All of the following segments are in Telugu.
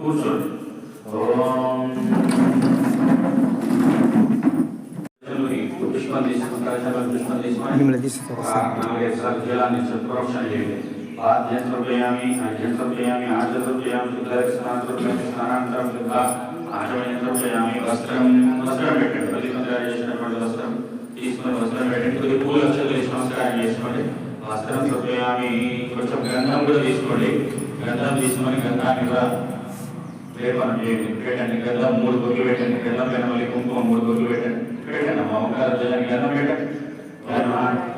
కూర్చోండి ఓం పుష్పం తీసుకుంటారు పుష్పం తీసుకొని మిమ్మల్ని తీసుకుంటారు సార్ నాలుగైదు సార్లు జలాన్ని ప్రోక్షణ చేయండి ఆద్యం సమర్పయామి అర్ఘ్యం సమర్పయామి ఆచ సమర్పయామి శుద్ధ స్నానం సమర్పయామి స్నానాంతరం శుద్ధ ఆచమయం సమర్పయామి వస్త్రం వస్త్రం పెట్టండి పది మందిరాలు చేసినటువంటి వస్త్రం తీసుకొని వస్త్రం పెట్టండి కొద్ది పూల అక్షతలు వేసి నమస్కారం చేసుకోండి వస్త్రం సమర్పయామి కొంచెం గంధం కూడా తీసుకోండి గంధం తీసుకొని గంధాన్ని కూడా లేపనం చేయండి పెట్టండి గంధం మూడు బొగ్గులు పెట్టండి గంధం పైన మళ్ళీ కుంకుమ మూడు బొగ్గులు పెట్టండి. పెట్టండి అమ్మ ఓంకారం చేయాలి గంధం పెట్టండి.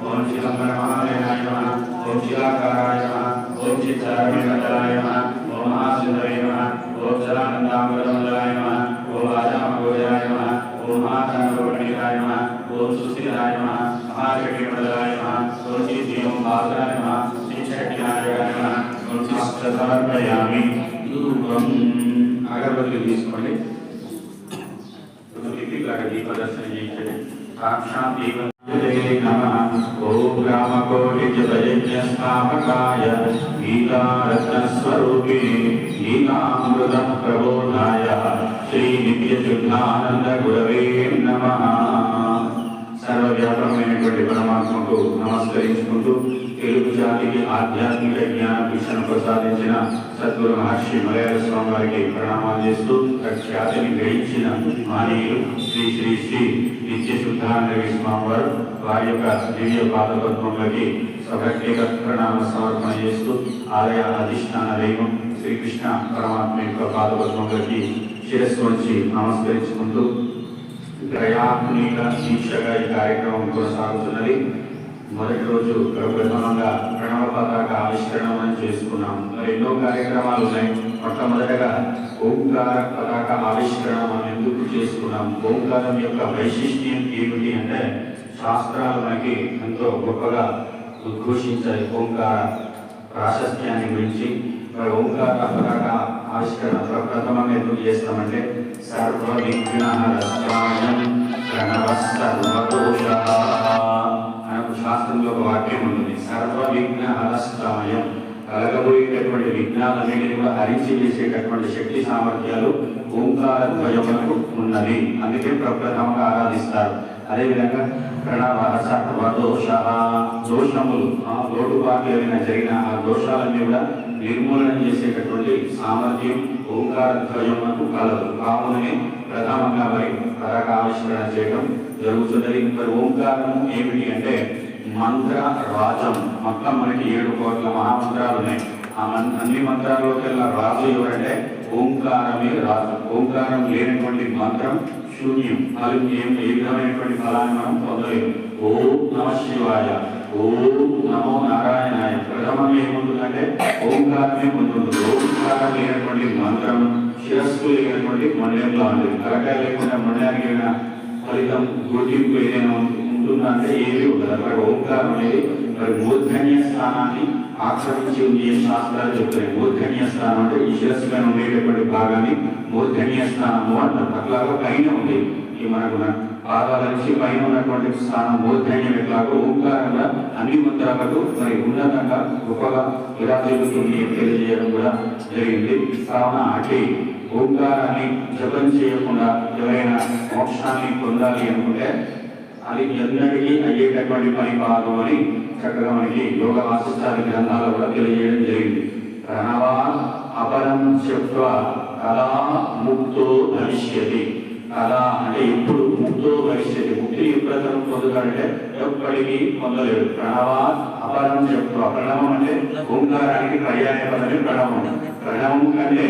ఓం శిలంబర మహాలయాయ నమః ఓం శిలాకారాయ నమః ఓం చిత్తారవిందలాయ నమః ఓం మహాసుందరాయ నమః ఓం జలానందామృతమండలాయ నమః ఓం రాజామగోజాయ నమః ఓం మహాకాండోపణికాయ నమః ఓం సుస్థిరాయ నమః మహాశక్తిమండలాయ నమః ఓం శ్రీ శ్రీం భాసాయ నమః శ్రీ శక్తినారాయణ నమః ఓం శాస్త్ర సమర్పయామి ధూపం అగరబత్తులు తీసుకోండి ఇలాగ దీపదర్శనం చేయించండి సాక్షాత్ దీపం ఓం రామకోటి జపయజ్ఞ స్థాపకాయ గీతారత్నస్వరూపిణి గీతామృత ప్రబోధాయ శ్రీ గురవే సర్వవ్యాపకమైనటువంటి పరమాత్మకు నమస్కరించుకుంటూ తెలుగు జాతికి ఆధ్యాత్మిక జ్ఞాన శిక్షణ ప్రసాదించిన సద్గురు మహర్షి మలయాళ స్వామి వారికి ప్రణామాలు చేస్తూ ఖ్యాతిని గ్రహించిన మానీయులు శ్రీ శ్రీ శ్రీ నిత్య శుద్ధానందవి స్వామి వారు వారి యొక్క దివ్య పాదపద్మములకి సభక్తిక ప్రణామ సమర్పణ చేస్తూ ఆలయ అధిష్టాన దైవం శ్రీకృష్ణ పరమాత్మ యొక్క పాదపద్మములకి శిరస్సు వచ్చి నమస్కరించుకుంటూ గ్రయాత్మీక దీక్షగా ఈ కార్యక్రమం కొనసాగుతున్నది. మొదటి రోజు ప్రప్రథమంగా ప్రణవ పతాక ఆవిష్కరణ మనం చేసుకున్నాం. మరి ఎన్నో కార్యక్రమాలు ఉన్నాయి. మొట్టమొదటగా ఓంకార పతాక ఆవిష్కరణ మనం ఎందుకు చేసుకున్నాం? ఓంకారం యొక్క వైశిష్ట్యం ఏమిటి అంటే శాస్త్రాలు మనకి ఎంతో గొప్పగా ఉద్ఘోషించాయి. ఓంకార ప్రాశస్త్యాన్ని గురించి. మరి ఓంకార పతాక ఆవిష్కరణ ప్రప్రథమంగా ఎందుకు చేస్తామంటే సర్వ విఘ్నహరస్వాయం ప్రణవస్త విఘ్నాలన్నింటినీ కూడా హరించి చేసేటటువంటి శక్తి సామర్థ్యాలు ఓంకార ద్వయములకు ఉన్నది అందుకే ప్రప్రథమంగా ఆరాధిస్తారు. అదేవిధంగా ప్రణవ దోష దోషములు ఆ లోటుపాట్లు ఏమైనా జరిగిన ఆ దోషాలన్నీ కూడా నిర్మూలన చేసేటటువంటి సామర్థ్యం ఓంకార ద్వయములకు కలదు. కావుననే ప్రథమంగా మరి పరక ఆవిష్కరణ చేయడం జరుగుతున్నది. మరి ఓంకారము ఏమిటి అంటే మంత్ర రాజం. మొత్తం మనకి ఏడు కోట్ల మహామంత్రాలు ఉన్నాయి. ఆ మన్ అన్ని మంత్రాల్లోకెల్లా రాజు ఎవరంటే ఓంకారమే రాజు. ఓంకారం లేనటువంటి మంత్రం శూన్యం. అది ఏం ఏ విధమైనటువంటి ఫలాన్ని మనం పొందలేము. ఓం నమ శివాయ. ఓం నమో నారాయణాయ. ప్రథమం ఏముంటుందంటే ఓంకారమే ఉంటుంది ఓంకారం లేనటువంటి మంత్రం శిరస్సు లేనటువంటి మండలంలో ఉంటుంది కలకాయ లేకుండా మండలానికి ఏమైనా ఫలితం గుర్తింపు ఏదైనా ఉంటుందంటే ఏది ఏమీ ఉండదు. అక్కడ ఓంకారం అనేది మరి మూర్ధన్య స్థానాన్ని ఆక్రమించి ఉంది శాస్త్రాలు చెప్తాయి మూర్ధన్య స్థానం అంటే ఈ శిరస్సుగా ఉండేటువంటి ఉండేటటువంటి భాగాన్ని మూర్ధన్య స్థానము అంటారు అట్లాగా పైన ఉంది ఈ మనకు పాదాల నుంచి పైన ఉన్నటువంటి స్థానం మూర్ధన్యం ఎట్లాగో ఓంకారంగా అన్ని ముద్రలకు మరి ఉన్నతంగా గొప్పగా ఇలా జరుగుతుంది తెలియజేయడం కూడా జరిగింది కావున అటు ఓంకారాన్ని జపం చేయకుండా ఎవరైనా మోక్షాన్ని పొందాలి అనుకుంటే అది ఎన్నడికి అయ్యేటటువంటి పని కాదు అని చక్కగా మనకి యోగ వాసిస్తాది గ్రంథాలు కూడా తెలియజేయడం జరిగింది. ప్రణవాన్ అపరం చెప్వ కళా ముక్తో భవిష్యతి. కళా అంటే ఎప్పుడు ముక్తో భవిష్యతి. ముక్తిని ఎప్పుడతను పొందుతాడంటే ఎప్పటికీ పొందలేడు. ప్రణవా అపరం చెప్వ ప్రణవం అంటే ఓంకారానికి పర్యాయ పదమే ప్రణవం. ప్రణవం కంటే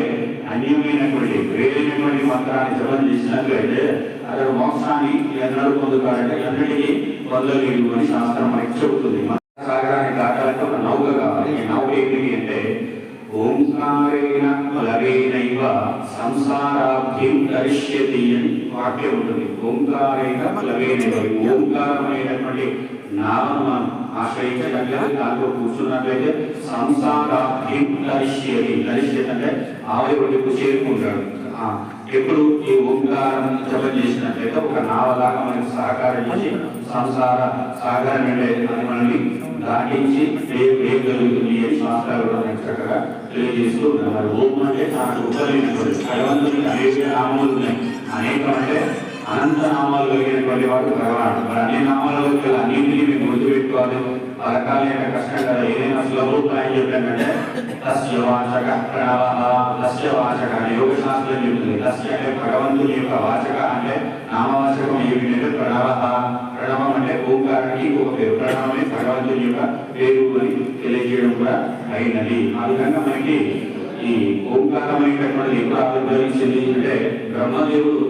అన్యమైనటువంటి వేరైనటువంటి మంత్రాన్ని జపం చేసినట్లయితే అతడు మోక్షాన్ని ఎన్నడూ పొందుతాడంటే ఎన్నటికీ పొందలేదు అని శాస్త్రం మనకి చెబుతుంది. ఓంకారేణ బలవేనైవ సంసారాబ్ధిం కరిష్యతి అని వాక్యం ఉంటుంది. ఓంకారేణ బలవేనైవ. ఓంకారమైనటువంటి నామం మనం ఆశ్రయించినట్లయితే దాంట్లో కూర్చున్నట్లయితే సంసారాబ్ధిం కరిష్యతి. కరిష్యతి అంటే ఆవిడ ఒడ్డుకు చేరుకుంటాడు ఎప్పుడు ఈ ఓంకారం జపం చేసినట్లయితే ఒక నావలాగా మనకి సహకారం చేసి సంసార సాగరం అంటే మనల్ని దాటించి వేయగలుగుతుంది అని శాస్త్రాలు చక్కగా తెలియజేస్తూ ఉన్నారు మరి ఓం అంటే చాలా గొప్పలైనటువంటి భగవంతునికి అనేక నామములు ఉన్నాయి. అనేక అంటే అనంత నామాలు కలిగినటువంటి వాడు భగవానుడు. మరి అన్ని నామాలు గల అన్నింటినీ మేము గుర్తుపెట్టుకోవాలి. పరకాలైన కష్టం కదా. ఏదైనా సులభోపాయం చెప్పానంటే తస్య వాచక ప్రణవ తస్య వాచక అని యోగ శాస్త్రం చెబుతుంది తస్య అంటే భగవంతుని యొక్క వాచక అంటే నామవాచకం ఏమిటంటే ప్రణవ అంటే ఓంకారానికి ఒక పేరు. ప్రణామే భగవంతుని యొక్క పేరు అని తెలియజేయడం కూడా అయినది. ఆ విధంగా మనకి ఈ ఓంకారమైనటువంటి ఎప్పుడు ఆవిర్భవించింది అంటే బ్రహ్మదేవుడు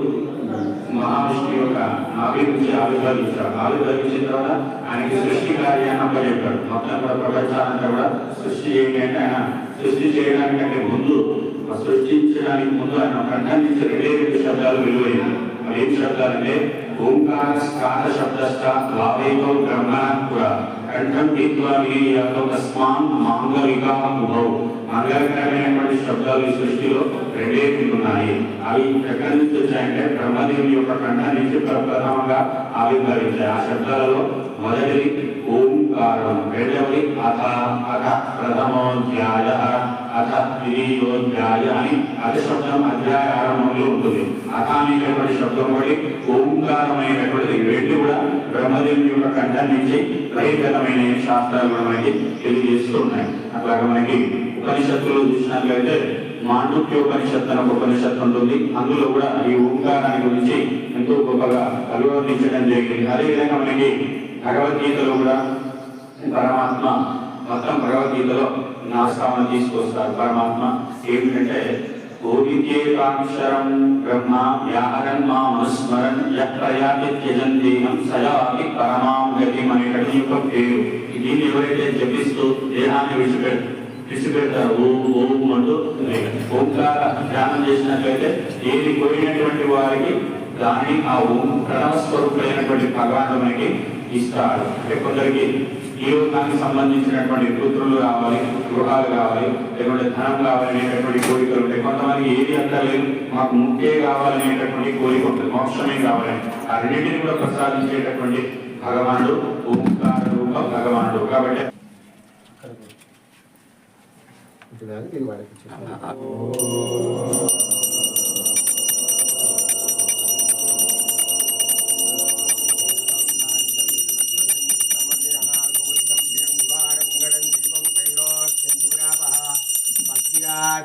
మహావిష్ణు యొక్క నాభి నుంచి ఆవిర్భవించాడు. ఆవిర్భవించిన తర్వాత ఆయనకి సృష్టి కార్యాన్ని అప్పచెప్పాడు. మొత్తం కూడా ప్రపంచానంతా కూడా సృష్టి చేయండి అంటే ఆయన సృష్టి చేయడానికంటే ముందు సృష్టించడానికి ముందు ఆయన కంఠం నుంచి రెండే రెండు శబ్దాలు వెలువైంది. మరి ఏం శబ్దాలంటే ఓంకార స్కార శబ్దస్థ భావేతో బ్రహ్మ కూడా కంఠం దీత్వా విలీయాలో తస్మాన్ మాంగలికా ఉభౌ మంగళకరమైనటువంటి శబ్దాలు ఈ సృష్టిలో రెండే ఉన్నాయి. అవి ఎక్కడి నుంచి వచ్చాయంటే బ్రహ్మదేవి యొక్క కంఠం నుంచి ప్రధానంగా ఆవిర్భవించాయి. ఆ శబ్దాలలో మొదటిది ఓంకారం అథ అథ ప్రథమోధ్యాయ అథ ద్వితీయోధ్యాయ అని అథ శబ్దం అధ్యాయ ఆరంభంలో ఉంటుంది. అథ అనేటటువంటి శబ్దం ఒకటి ఓంకారమైనటువంటిది ఈ రెండు కూడా బ్రహ్మదేవుని యొక్క కంఠం నుంచి బహిర్గతమైన శాస్త్రాలు కూడా మనకి తెలియజేస్తున్నాయి. అట్లాగే మనకి ఉపనిషత్తులు చూసినట్లయితే మాండుక్యోపనిషత్తు అని ఒక ఉపనిషత్తు ఉంటుంది. అందులో కూడా ఈ ఓంకారాన్ని గురించి ఎంతో గొప్పగా అభివర్ణించడం జరిగింది. అదేవిధంగా మనకి భగవద్గీతలో కూడా పరమాత్మ మొత్తం భగవద్గీతలో నాస్తామని తీసుకొస్తారు. పరమాత్మ ఏమిటంటే ఓవిద్యేకాక్షరం బ్రహ్మ వ్యాహరన్ మా మనుస్మరన్ యత్రయాతి త్యజంతేహం సయాతి పరమాం గతిం యొక్క పేరు. దీన్ని ఎవరైతే జపిస్తూ దేహాన్ని విడిచిపెడతారు విడిచిపెడతారు ఓం ఓం అంటూ ఓంకార ధ్యానం చేసినట్లయితే ఏది పోయినటువంటి వారికి దాన్ని ఆ ఓం ప్రణవ స్వరూపుడైనటువంటి భగవానుడు మనకి ఇస్తాడు. అంటే కొందరికి ఈ లోకానికి సంబంధించినటువంటి పుత్రులు కావాలి గృహాలు కావాలి లేకుంటే ధనం కావాలనేటటువంటి కోరికలు ఉంటాయి కొంతమందికి ఏది అక్కర్లేదు మాకు ముక్కే కావాలనేటటువంటి కోరిక ఉంటుంది మోక్షమే కావాలని. ఆ రెండింటిని కూడా ప్రసాదించేటటువంటి భగవానుడు ఓంకార రూప భగవానుడు. కాబట్టి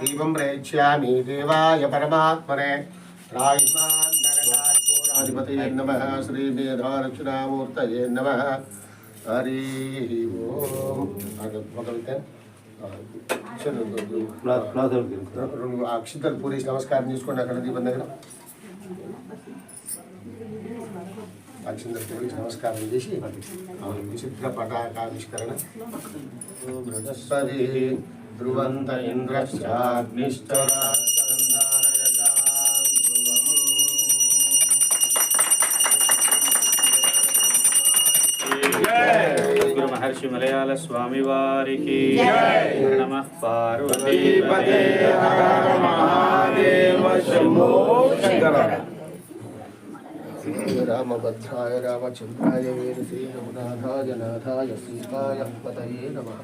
దీపం ప్రేక్ష్యామి దేవాయ పరమాత్మనే. రాధిపతి నమ. శ్రీ మేధారక్షణామూర్తయే నమ. హరి రెండు అక్షింతలు పూరేసి నమస్కారం చేసుకోండి అక్కడ దీపం దగ్గర. అక్షింతలు పూరేసి నమస్కారం చేసి విచిత్ర పటాకావిష్కరణ. బృహస్పతి ध्रुवन्त इन्द्रश्चाग्निश्च महर्षि मलयाल स्वामी वारिकी नमः पार्वतीपदे महादेव शंभो शंकर रामभद्राय रघुनाथाय नाथाय सीताय पतये नमः।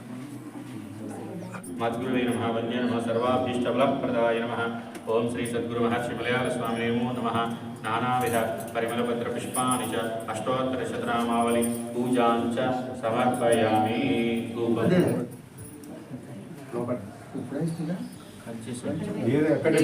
మద్గురువే నమ వంద్య నమ సర్వాభీష్ట ఫలప్రదాయ నమ. ఓం శ్రీ సద్గురు మహర్షి మలయాళ స్వామి నమో నమ. నానావిధ పరిమళపత్ర పుష్పాని చ అష్టోత్తర శతనామావళి పూజాం చ సమర్పయామి. ఎక్కడ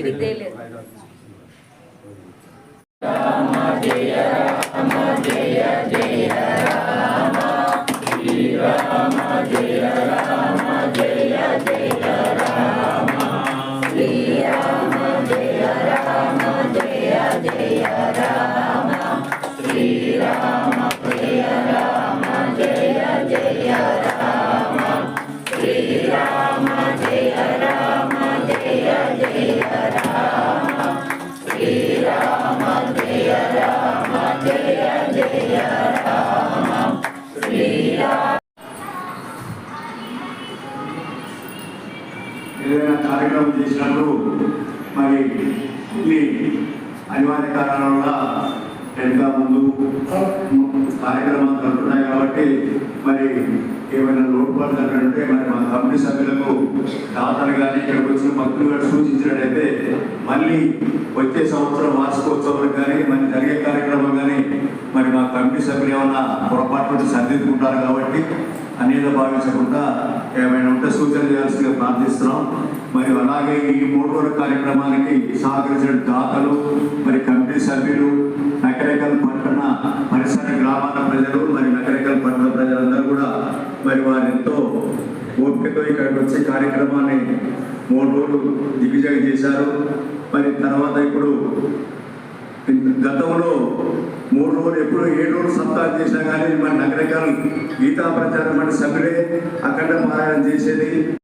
ఏదైనా కార్యక్రమం చేసినప్పుడు మరి కొన్ని అనివార్య కారణాల వల్ల వెనుక ముందు కార్యక్రమాలు జరుగుతున్నాయి కాబట్టి మరి ఏమైనా లోటుపాట్లు అక్కడ మరి మా కమిటీ సభ్యులకు దాతలు కానీ ఇక్కడికి వచ్చిన భక్తులు కూడా సూచించినట్టయితే మళ్ళీ వచ్చే సంవత్సరం వార్షికోత్సవాలు కానీ మరి జరిగే కార్యక్రమం కానీ మరి మా కమిటీ సభ్యులు ఏమన్నా పొరపాటు సర్దిద్దుకుంటారు కాబట్టి అనేది భావించకుండా ఏమైనా ఉంటే సూచన చేయాల్సిందిగా ప్రార్థిస్తున్నాం. మరి అలాగే ఈ మూడు రోజుల కార్యక్రమానికి సహకరించిన దాతలు మరి కమిటీ సభ్యులు నకరేకల్ పట్టణ పరిసర గ్రామాల ప్రజలు మరి నకరేకల్ పట్టణ ప్రజలందరూ కూడా మరి వారు ఎంతో ఓపికతో ఇక్కడికి వచ్చి కార్యక్రమాన్ని మూడు రోజులు దిగ్విజయం చేశారు. మరి తర్వాత ఇప్పుడు గతంలో మూడు రోజులు ఎప్పుడో ఏడు రోజులు సప్తాహం చేసినా కానీ మన నగరకాలం గీతా ప్రచారం మన సభ్యులే అక్కడ పారాయణ చేసేది.